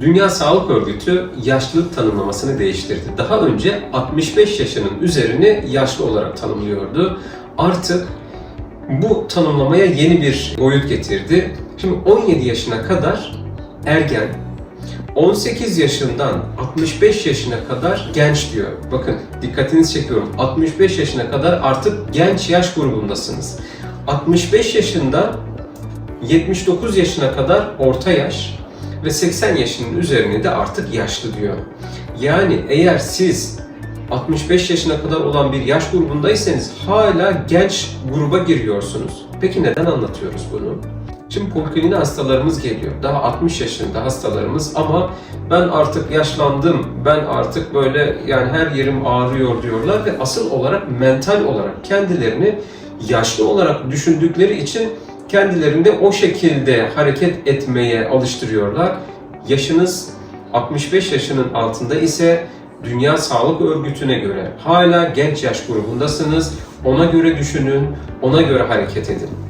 Dünya Sağlık Örgütü yaşlılık tanımlamasını değiştirdi. Daha önce 65 yaşının üzerini yaşlı olarak tanımlıyordu. Artık bu tanımlamaya yeni bir boyut getirdi. Şimdi 17 yaşına kadar ergen, 18 yaşından 65 yaşına kadar genç diyor. Bakın dikkatinizi çekiyorum. 65 yaşına kadar artık genç yaş grubundasınız. 65 yaşında 79 yaşına kadar orta yaş ve 80 yaşının üzerine de artık yaşlı diyor. Yani eğer siz 65 yaşına kadar olan bir yaş grubundaysanız hala genç gruba giriyorsunuz. Peki neden anlatıyoruz bunu? Şimdi polikliniğe hastalarımız geliyor. Daha 60 yaşında hastalarımız ama ben artık yaşlandım, ben artık böyle yani her yerim ağrıyor diyorlar ve asıl olarak mental olarak kendilerini yaşlı olarak düşündükleri için kendilerinde o şekilde hareket etmeye alıştırıyorlar. Yaşınız 65 yaşının altında ise Dünya Sağlık Örgütü'ne göre hala genç yaş grubundasınız. Ona göre düşünün, ona göre hareket edin.